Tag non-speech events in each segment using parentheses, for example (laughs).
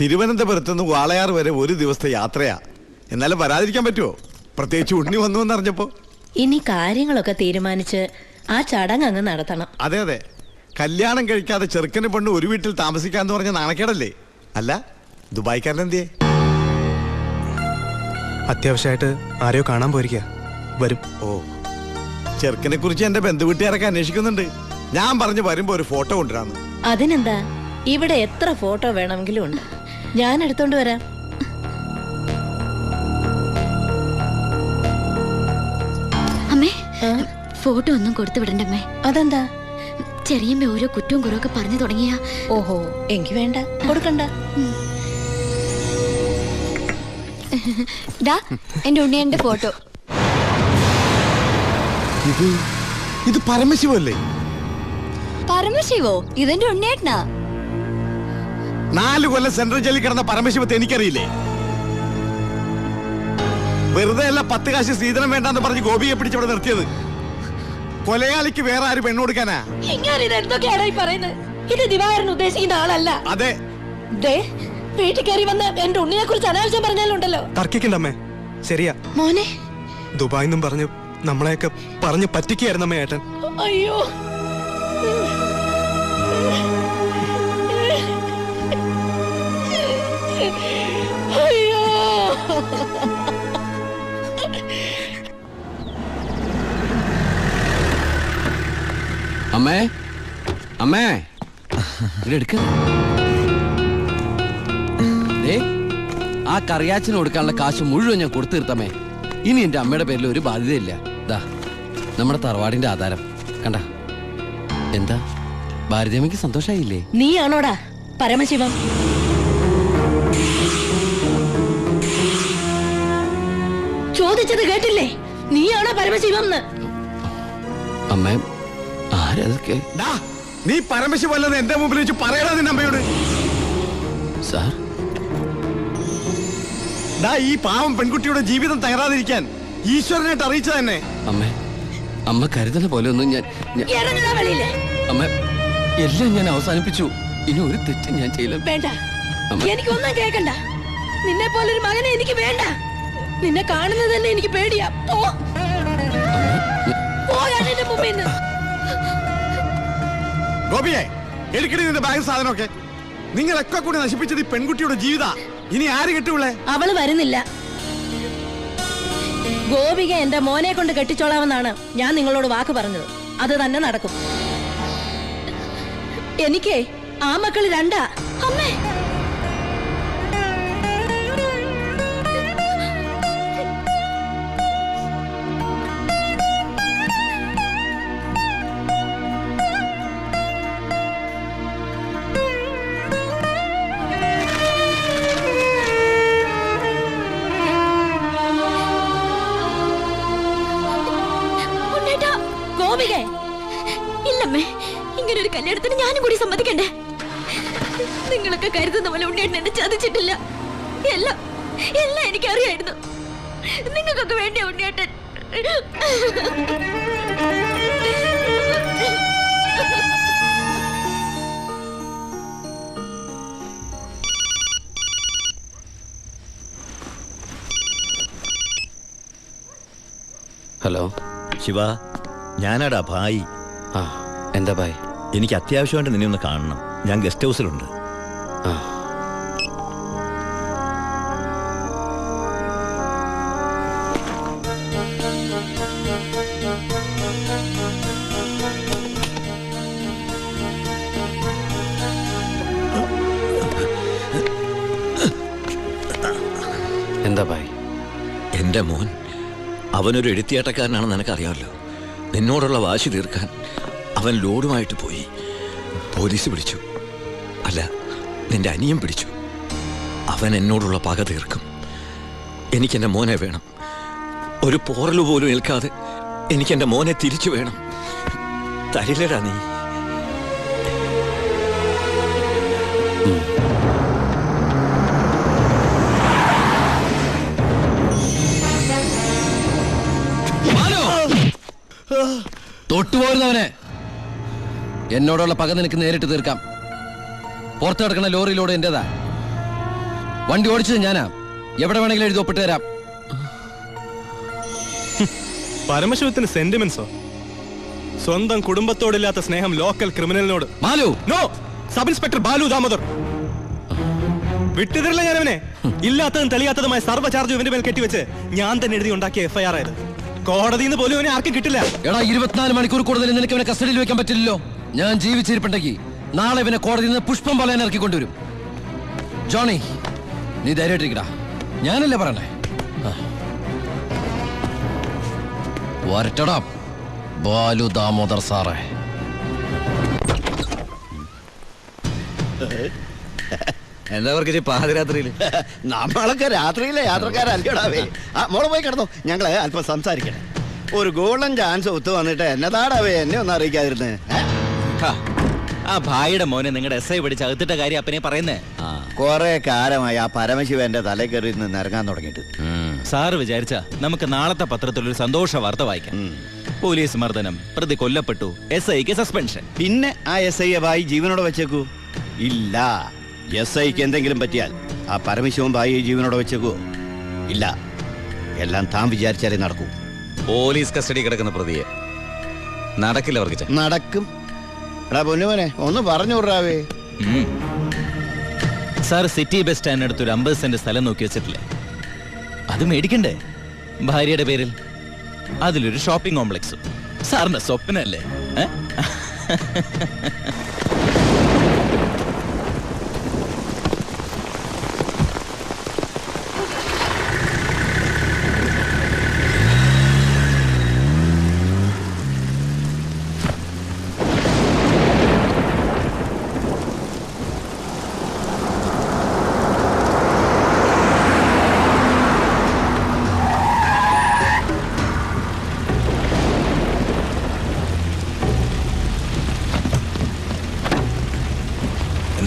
തിരുവനന്തപുരത്ത് നിന്ന് വാളയാർ വരെ ഒരു ദിവസത്തെ യാത്രയാ. എന്നാലും വരാതിരിക്കാൻ പറ്റുമോ പ്രത്യേകിച്ച് ഉണ്ണി വന്നു എന്നറിഞ്ഞപ്പോ ഇനി കാര്യങ്ങളൊക്കെ തീരുമാനിച്ച് ആ ചടങ്ങ് അങ്ങ് നടത്തണം. അതെ അതെ. കല്യാണം കഴിക്കാതെ ചെറുക്കന് പെണ്ണ് ഒരു വീട്ടിൽ താമസിക്കാന്ന് പറഞ്ഞ നാണക്കേടല്ലേ? അല്ല ദുബായ്ക്കാരൻ എന്തിയേ അത്യാവശ്യമായിട്ട് ആരെയോ കാണാൻ പോയിരിക്ക. വരും. ഓ. ചെറുക്കനെ കുറിച്ച് എന്റെ ബന്ധുവീട്ടുകാരൊക്കെ അന്വേഷിക്കുന്നുണ്ട്. ഞാൻ പറഞ്ഞു വരുമ്പോ ഒരു ഫോട്ടോ കൊണ്ടുവരാന്ന്. അതിനെന്താ? ഇവിടെ എത്ര ഫോട്ടോ വേണമെങ്കിലും ഉണ്ട്. ഞാൻ എടുത്തോണ്ട് വരാം. അമ്മേ ഫോട്ടോ ഒന്നും കൊടുത്തു വിടണ്ടമ്മേ. അതെന്താ? ചെറിയമ്മ ഓരോ കുറ്റവും കുറവൊക്കെ പറഞ്ഞു തുടങ്ങിയ. ഓഹോ എങ്കി വേണ്ട കൊടുക്കണ്ട. ദാ എന്റെ ഉണ്ണിയന്റെ ഫോട്ടോ. ഇത് ഇത് പരമശിവല്ലേ? പരമശിവോ? ഇതെന്റെ ഉണ്ണിയേട്ടനാ? നാല് കൊല്ലം സെൻട്രൽ ജയിലിൽ കിടന്ന പരമശിവത്തെ എനിക്കറിയില്ലേ? വെറുതെ അല്ല പത്ത് കാശ് സീതനം വേണ്ടെന്ന് പറഞ്ഞ് ഗോപിയെ പിടിച്ചവിടെ നിർത്തിയത്. കൊലയാളിക്ക് വേറെ ആര് പെണ്ണു കൊടുക്കാനാ? ഇത് ദിവാകരൻ ഉദ്ദേശിക്കുന്ന ആളല്ല. അതെ. വീട്ടിൽ കയറി വന്ന് എന്റെ ഉണ്ണിനെ കുറിച്ച് അനാവശ്യം പറഞ്ഞാലുണ്ടല്ലോ. തർക്കിക്കണ്ടമ്മേ ശരിയാ. മോനെ. ദുബായ് നിന്നും പറഞ്ഞു നമ്മളെയൊക്കെ പറഞ്ഞു പറ്റിക്കായിരുന്നമ്മേ ഏട്ടൻ. അയ്യോ. അയ്യോ. അമ്മേ അമ്മേ. ഇതെടുക്ക ആ കറിയാച്ചിന് കൊടുക്കാനുള്ള കാശ് മുഴുവൻ ഞാൻ കൊടുത്തു തീർത്തമ്മേ ഇനി എന്റെ അമ്മയുടെ പേരിൽ ഒരു ബാധ്യതയില്ല. ദാ നമ്മുടെ തറവാടിന്റെ ആധാരം. കണ്ട? എന്താ? ഭാരതിയമ്മയ്ക്ക് സന്തോഷായില്ലേ? നീയാണോടാ? പരമശിവം. ചോദിച്ചത് കേട്ടില്ലേ? നീയാണോ പരമശിവം അമ്മ ആരതൊക്കെ? നീ പരമശിവല്ലെന്ന് എന്റെ മുമ്പിൽ വെച്ച് പറയടാ നിന്റെ അമ്മയോട്. സാർ? ഡാ ഈ പാവം പെൺകുട്ടിയുടെ ജീവിതം തകരാതിരിക്കാൻ ഈശ്വരനായിട്ട് അറിയിച്ച തന്നെ അമ്മേ അമ്മ കരുതുന്ന പോലെ ഒന്നും ഞാൻ അമ്മ എല്ലാം ഞാൻ അവസാനിപ്പിച്ചു. ഇനി ഒരു തെറ്റും ഞാൻ ചെയ്യില്ല. വേണ്ട. എനിക്കൊന്നും കേൾക്കണ്ട നിന്നെ പോലൊരു മകനെ എനിക്ക് വേണ്ട. നിന്നെ കാണുന്നത് തന്നെ എനിക്ക് പേടിയാ. പോ. പോകാൻ എന്റെ മുമ്പിൽ നിന്ന് ഗോപിയെ നിന്റെ ബാഗ് സാധനമൊക്കെ. നിങ്ങളൊക്കെ കൂടി നശിപ്പിച്ചത് ഈ പെൺകുട്ടിയുടെ ജീവിത. ഇനി ആര് കെട്ടുള്ളേ അവൾ വരുന്നില്ല. ഗോപിക എന്റെ മോനെ കൊണ്ട് കെട്ടിച്ചോളാമെന്നാണ് ഞാൻ നിങ്ങളോട് വാക്ക് പറഞ്ഞത്. അത് തന്നെ നടക്കും. എനിക്കേ ആ മക്കൾ രണ്ടാ. അമ്മേ. എല്ലാം എല്ലാം എനിക്കറിയായിരുന്നു. നിങ്ങൾക്കൊക്കെ വേണ്ടിയ ഉണ്ണേട്ടൻ ഹലോ. ശിവ ഞാനാടാ ഭായി. ആ എന്താ ഭായി? എനിക്ക് അത്യാവശ്യമായിട്ട് നിന്നെ ഒന്ന് കാണണം. ഞാൻ ഗസ്റ്റ് ഹൗസിലുണ്ട്. ആ. എന്റെ മോൻ അവനൊരു എഴുത്തിയാട്ടക്കാരനാണെന്ന് നിനക്കറിയാമല്ലോ. നിന്നോടുള്ള വാശി തീർക്കാൻ അവൻ ലോഡുമായിട്ട് പോയി പോലീസ് പിടിച്ചു. അല്ല നിന്റെ അനിയം പിടിച്ചു. അവൻ എന്നോടുള്ള പക തീർക്കും. എനിക്കെന്റെ മോനെ വേണം. ഒരു പോറൽ പോലും ഏൽക്കാതെ എനിക്കെന്റെ മോനെ തിരിച്ചു വേണം. തരില്ലടാ നീ. തൊട്ടുപോരുന്നവനെ എന്നോടുള്ള പക നിനക്ക് നേരിട്ട് തീർക്കാം. പുറത്തു കിടക്കുന്ന ലോറിയിലൂടെ എന്റേതാ. വണ്ടി ഓടിച്ചത് ഞാനാ. എവിടെ വേണമെങ്കിലും എഴുതി ഒപ്പിട്ട് തരാം. (laughs) പരമശിവത്തിന് സെന്റിമെന്റ്സോ സ്വന്തം കുടുംബത്തോടില്ലാത്ത സ്നേഹം local ക്രിമിനലിനോട് Balu! No sub inspector Balu Damodar. വിട്ടുതരില്ല ഞാൻ അവനെ ഇല്ലാത്തതും തെളിയാത്തതുമായ സർവ ചാർജ് ഇവന്റെ മേൽ കെട്ടിവെച്ച് ഞാൻ തന്നെ എഴുതി ഉണ്ടാക്കിയ എഫ്ഐആർ ആയത്. കോടതിയിൽ നിന്ന് പോലും ഇവനെ ആർക്കും കിട്ടില്ല. എടാ ഇരുപത്തിനാല് മണിക്കൂർ കൂടുതൽ നിനക്ക് ഇവനെ കസ്റ്റഡിയിൽ വെക്കാൻ പറ്റില്ലല്ലോ. ഞാൻ ജീവിച്ചിരിപ്പുണ്ടെങ്കിൽ നാളെ ഇവനെ കോടതിയിൽ നിന്ന് പുഷ്പം പോലെ ഇറക്കി കൊണ്ടുവരും. ജോണി നീ ധൈര്യമായിട്ടിരിക്കടാ. ഞാനല്ലേ പറയണേ. വരട്ടടാ ബാലു ദാമോദർ സാറേ. എന്താ അവർക്ക് പാതിരാത്രിയിൽ (laughs) നമ്മളൊക്കെ രാത്രിയിലെ യാത്രക്കാരല്ലേ ആ മോളെ പോയി കിടന്നോ. ഞങ്ങൾ അല്പം സംസാരിക്കണേ ഒരു ഗോൾഡൻ ചാൻസ് ഒത്തു വന്നിട്ട് എന്നതാടാവേ എന്നെ ഒന്ന് അറിയിക്കാതിരുന്നേ. ആ ഭായിയുടെ മോനെ നിങ്ങളുടെ എസ് ഐ പിടിച്ച് അകത്തിട്ട കാര്യം അപ്പനെ പറയുന്നേ. കൊറേ കാലമായി ആ പരമശിവന്റെ തലേ കയറി നിന്ന് ഇറങ്ങാൻ തുടങ്ങിയിട്ട്. സാറ് വിചാരിച്ച നമുക്ക് നാളത്തെ പത്രത്തിൽ ഒരു സന്തോഷ വാർത്ത വായിക്കാം. പോലീസ് മർദ്ദനം പ്രതി കൊല്ലപ്പെട്ടു എസ് ഐക്ക് സസ്പെൻഷൻ പിന്നെ ആ എസ് ഐ ഭായി ജീവനോടെ വെച്ചേക്കൂ. ഇല്ല. എസ് ഐക്ക് എന്തെങ്കിലും പറ്റിയാൽ ആ പരമശിവൻ ഭാര്യ ജീവനോടെ വെച്ചേക്കോ. ഇല്ല എല്ലാം താൻ വിചാരിച്ചാലേ നടക്കൂ. പോലീസ് കസ്റ്റഡി കിടക്കുന്ന പ്രതിയെ നടക്കില്ല അവർക്ക് നടക്കും. എടാ പൊന്നുമോനെ ഒന്ന് പറഞ്ഞു വിടാവേ സാർ സിറ്റി ബസ് സ്റ്റാൻഡിനടുത്ത് ഒരു അമ്പത് സെന്റ് സ്ഥലം നോക്കി വെച്ചിട്ടില്ലേ? അത് മേടിക്കണ്ടേ? ഭാര്യയുടെ പേരിൽ. അതിലൊരു ഷോപ്പിംഗ് കോംപ്ലക്സും. സാറിന്റെ സ്വപ്നല്ലേ? ഏ?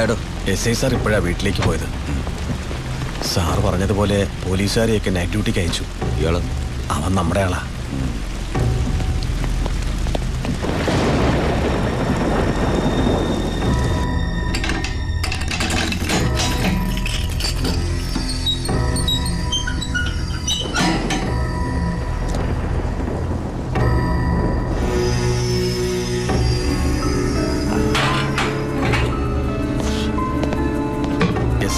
എന്താടോ എസ് ഐ സാർ ഇപ്പോഴാണ് വീട്ടിലേക്ക് പോയത്. സാർ പറഞ്ഞതുപോലെ പോലീസുകാരെയൊക്കെ നൈറ്റ് ഡ്യൂട്ടിക്ക് അയച്ചു. ഇയാൾ? അവൻ നമ്മുടെ ആളാ.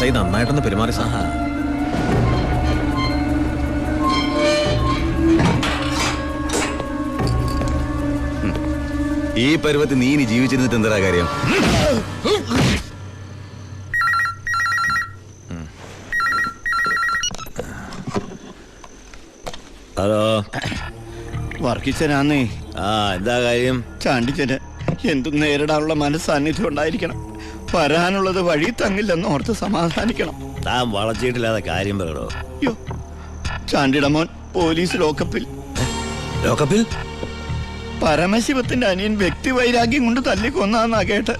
എസ് ഐ നന്നായിട്ടൊന്ന് പെരുമാറി സഹ ഈ പരുവത്തിൽ നീ ഇനി ജീവിച്ചിരുന്നിട്ട് എന്താ കാര്യം? ഹലോ. വർക്കിച്ചനാന്നേ ആ എന്താ കാര്യം? ചാണ്ടിച്ചന് എന്തും നേരിടാനുള്ള മനസ്സാന്നിധ്യം ഉണ്ടായിരിക്കണം. വരാനുള്ളത് വഴി തങ്ങില്ലെന്ന് ഓർത്ത് സമാധാനിക്കണം. താൻ വളച്ചിട്ടില്ലാതെ കാര്യം പറയണോ? അയ്യോ ചാണ്ടിടമോൻ മോൻ പോലീസ് ലോക്കപ്പിൽ. ലോക്കപ്പിൽ? പരമശിവത്തിന്റെ അനിയൻ വ്യക്തി വൈരാഗ്യം കൊണ്ട് തല്ലിക്കൊന്നാന്നാ കേട്ട്.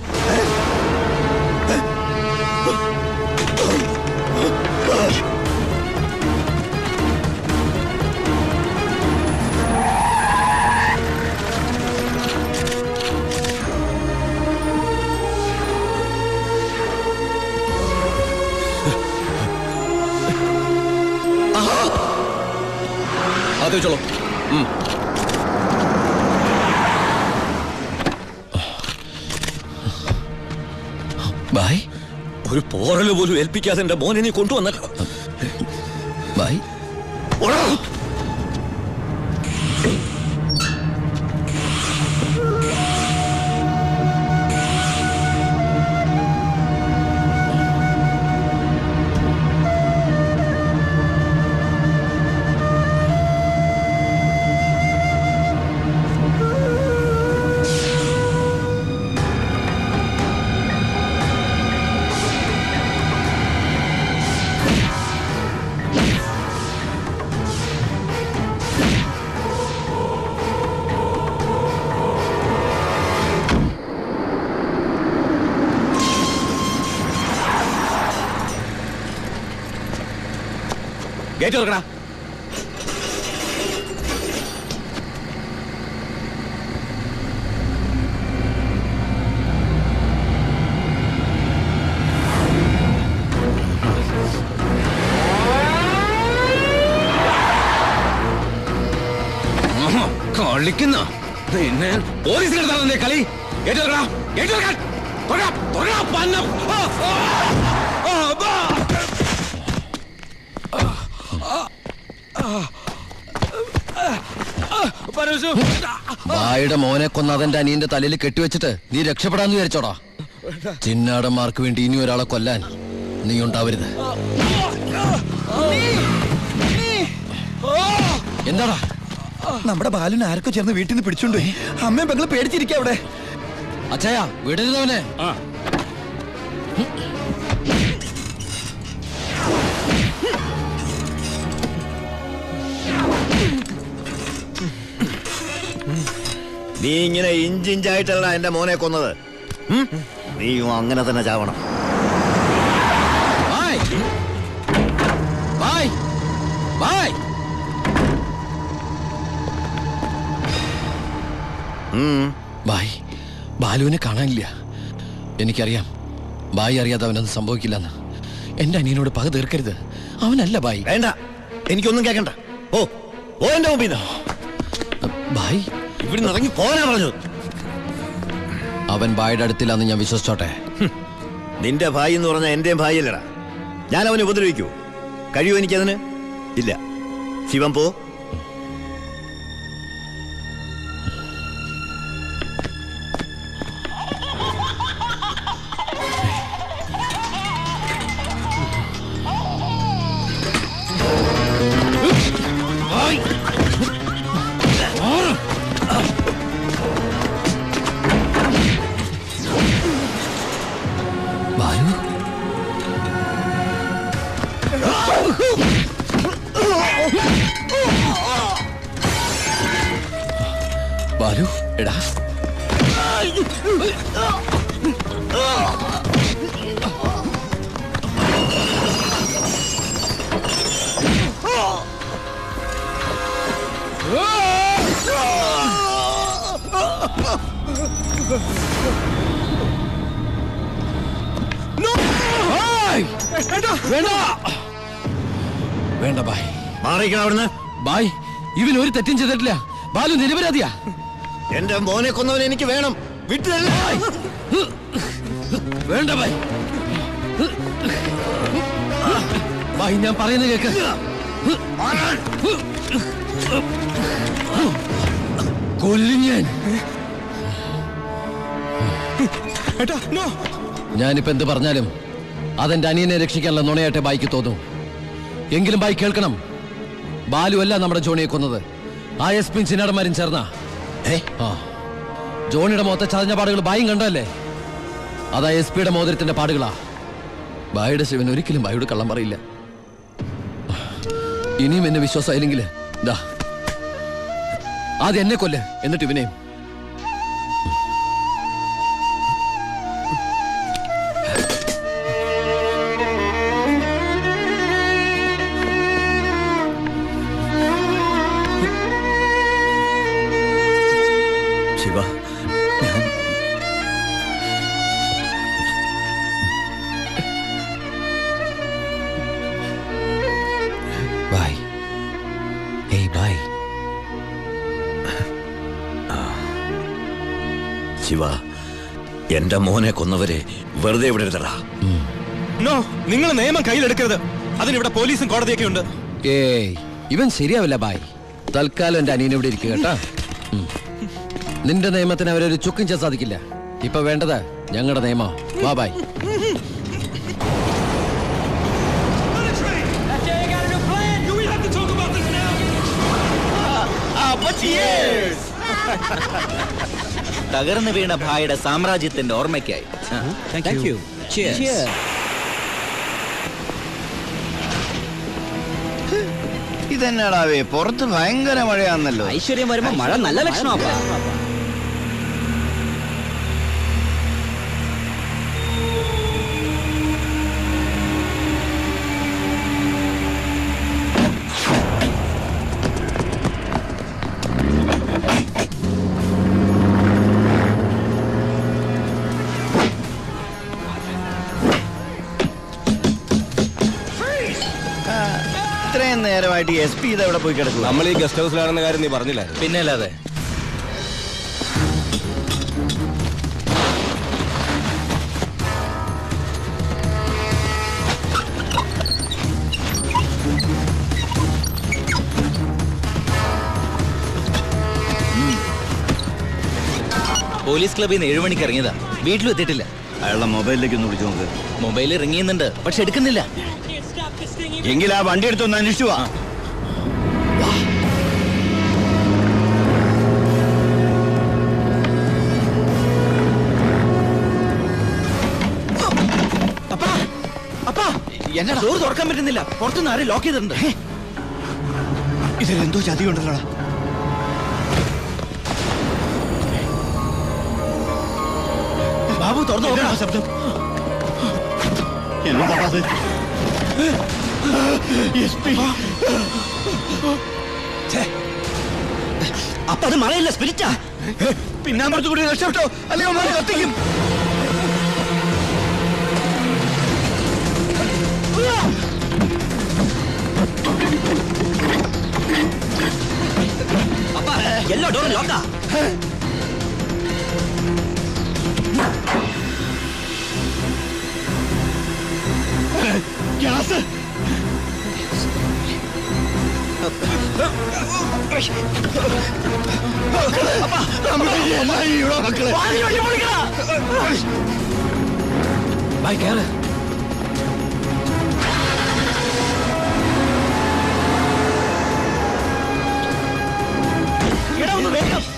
വെച്ചോളൂ ബായ്. ഒരു പോറൽ പോലും ഏൽപ്പിക്കാതെ എന്റെ മോനെ നീ കൊണ്ടുവന്നല്ലോ. ബായ്. ഗേറ്റ് തുറക്കടാ. കളിക്കുന്ന. പിന്നെ പോലീസ് കളി. ഏറ്റെടുക്കണം ഏറ്റെടുക്കണം തൊടാ തൊടാ പന്നം. ബായുടെ മോനെ കൊന്ന അതെന്റെ അനിയന്റെ തലയിൽ കെട്ടിവെച്ചിട്ട് നീ രക്ഷപ്പെടാന്ന് വിചാരിച്ചോടാ? ചിന്നാടന്മാർക്ക് വേണ്ടി ഇനി ഒരാളെ കൊല്ലാൻ നീ ഉണ്ടാവരുത്. എന്താടാ? നമ്മുടെ ബാലുവിനെ ആരൊക്കെ ചേർന്ന് വീട്ടിൽ നിന്ന് പിടിച്ചോണ്ട് അമ്മയും പെങ്ങൾ പേടിച്ചിരിക്കാം അവിടെ. അച്ഛയ വിടരുതവനെ നീ ഇങ്ങനെ ഇഞ്ചിഞ്ചായിട്ടല്ല എന്റെ മോനെ കൊന്നത്. നീയും അങ്ങനെ തന്നെ ചാവണം. ബായ്. ബാലുവിനെ കാണാനില്ല. എനിക്കറിയാം. ബായി അറിയാതെ അവനൊന്നും സംഭവിക്കില്ലെന്ന്. എന്റെ അനിയനോട് പക തീർക്കരുത്. അവനല്ല ബായി. വേണ്ട. എനിക്കൊന്നും കേക്കണ്ട. ഓ ഓ എന്റെ മുമ്പിൽ ബായി. ഇവിടുന്ന് ഇറങ്ങി പോരാ പറഞ്ഞു. അവൻ ഭായിയുടെ അടുത്തില്ലാന്ന് ഞാൻ വിശ്വസിച്ചോട്ടെ? നിന്റെ ഭായി എന്ന് പറഞ്ഞ എന്റെയും ഭായിയല്ലടാ ഞാൻ അവനെ ഉപദ്രവിക്കൂ. കഴിയുമോ എനിക്കതിന്? ഇല്ല. ശിവം പോ. വേണ്ട! വേണ്ട! ബായ്. മാറിക്കണം അവിടുന്ന്. ബായ് ഇവൻ ഒരു തെറ്റും ചെയ്തിട്ടില്ല. ബാലു നിരപരാധിയാ. എന്റെ മോനെ കൊന്നവൻ എനിക്ക് വേണം. വിട്ടില്ല വേണ്ട ബായ്. ബായ് ഞാൻ പറയുന്നത് കേക്ക്. കൊല്ലും ഞാൻ. ഞാനിപ്പോ എന്ത് പറഞ്ഞാലും അതെന്റെ അനിയനെ രക്ഷിക്കാനുള്ള നുണയായിട്ടെ ബൈക്ക് തോന്നും. എങ്കിലും ബായി കേൾക്കണം. ബാലു അല്ല നമ്മുടെ ജോണിയെ കൊന്നത്. ആ എസ് പിൻ ചിന്നാടന്മാരും ചേർന്ന. ജോണിയുടെ മൊത്ത ചതഞ്ഞ പാടുകൾ ബായും കണ്ടല്ലേ അതാ എസ് പിയുടെ മോതിരത്തിന്റെ പാടുകളാ. ബായുടെ ശിവൻ ഒരിക്കലും ബായോട് കള്ളം പറയില്ല. ഇനിയും എന്നെ വിശ്വാസമായില്ലെങ്കിൽ ദാ. ആദ്യം എന്നെ കൊല്ല് എന്നിട്ട് ഇവനെയും. എന്റെ മോനെ കൊന്നവരെ വെറുതെ വിടരുതടാ നോ നിങ്ങൾ നിയമം കയ്യിലെടുക്കരുത്. അതിനിവിടെ പോലീസും കോടതിയൊക്കെ ഉണ്ട്. ഏയ് ഇവൻ ശരിയാവില്ല ബായ്. തൽക്കാലം എന്റെ അനിയൻ ഇവിടെ ഇരിക്കുക കേട്ടാ. നിന്റെ നിയമത്തിന് അവരൊരു ചുക്കും ചെയ്യാൻ സാധിക്കില്ല. ഇപ്പൊ വേണ്ടത് ഞങ്ങളുടെ നിയമം. വാ ബായ്. (laughs) തകർന്നു വീണ ഭായുടെ സാമ്രാജ്യത്തിന്റെ ഓർമ്മയ്ക്കായി. താങ്ക് യു ഇതെന്നാടാവേ പുറത്ത് ഭയങ്കര മഴയാന്നല്ലോ. ഐശ്വര്യം വരുമ്പോ മഴ നല്ല ലക്ഷണമാ. നേരമായിട്ട് എസ് പി ഇത് എവിടെ പോയി കിടക്കുന്നു നമ്മൾ ഈ ഗസ്റ്റ് ഹൗസിലാണെന്ന കാര്യം നീ പറഞ്ഞില്ല പിന്നെ അല്ലാതെ പോലീസ് ക്ലബിൽ നിന്ന് ഏഴുമണിക്ക് ഇറങ്ങിയതാ. വീട്ടിലും എത്തിയിട്ടില്ല. അയാളുടെ മൊബൈലിലേക്ക് ഒന്ന് വിളിച്ചു നോക്ക്. മൊബൈൽ ഇറങ്ങിയുന്നുണ്ട് പക്ഷെ എടുക്കുന്നില്ല. എങ്കിൽ ആ വണ്ടി എടുത്തൊന്ന് അന്വേഷിച്ചു അപ്പാ ഡോർ തുറക്കാൻ പറ്റുന്നില്ല. പുറത്തുനിന്ന് ആരും ലോക്ക് ചെയ്തിട്ടുണ്ട്. ഇതിലെന്തോ ചതി ഉണ്ടല്ലോടാ ബാബു തുറന്നു. നോക്കണം ശബ്ദം? എന്നതാ അത്? അപ്പൊ അത് മഴയില്ല സ്പിരിറ്റാ. പിന്നാമ്പുറത്ത് കൂടി രക്ഷപ്പെട്ടോ? അല്ലെങ്കിൽ അവന്മാര് കത്തിക്കും അപ്പാ എല്ലാ ഡോറും ലോക്കാ ഗ്യാസ് ബൈ കേറ് എടാ ഒന്ന് വേഗം എല്ലാം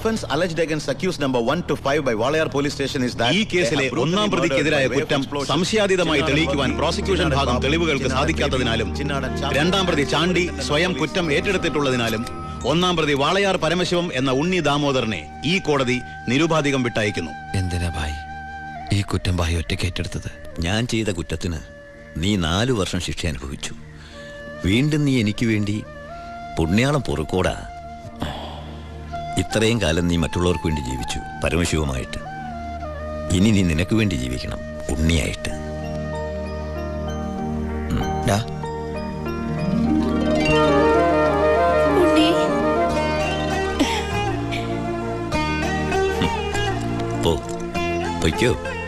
offense alleged against accused number 1 to 5 by Walayar police station is that ഈ കേസിലെ ഒന്നാം പ്രതിക്കെതിരായ കുറ്റം. സംശയാതീതമായി തെളിയിക്കുവാൻ പ്രോസിക്യൂഷൻ ഭാഗം തെളിവുകൾക്ക് സാധിക്കാത്തതിനാലും രണ്ടാം പ്രതി ചാണ്ടി സ്വയം കുറ്റം ഏറ്റെടുത്തിട്ടുള്ളതിനാലും ഒന്നാം പ്രതി വാളയാർ പരമശിവം എന്ന ഉണ്ണി ദാമോദരനെ ഈ കോടതി നിരുപാധികം വിട്ടയക്കുന്നു. എന്തിനാ ഭായ് ഈ കുറ്റം ഭായ് ഒറ്റയ്ക്ക് ഏറ്റെടുത്തത്? ഞാൻ ചെയ്ത കുറ്റത്തിന് നീ നാലു വർഷം ശിക്ഷ അനുഭവിച്ചു. വീണ്ടും നീ എനിക്ക് വേണ്ടി പുണ്യാളം പൊറുക്കോടാ. ഇത്രയും കാലം നീ മറ്റുള്ളവർക്ക് വേണ്ടി ജീവിച്ചു. പരമശിവമായിട്ട്. ഇനി നീ നിനക്ക് വേണ്ടി ജീവിക്കണം. ഉണ്ണിയായിട്ട്. പോയ്ക്കോ പോ. പൊയ്ക്കോ.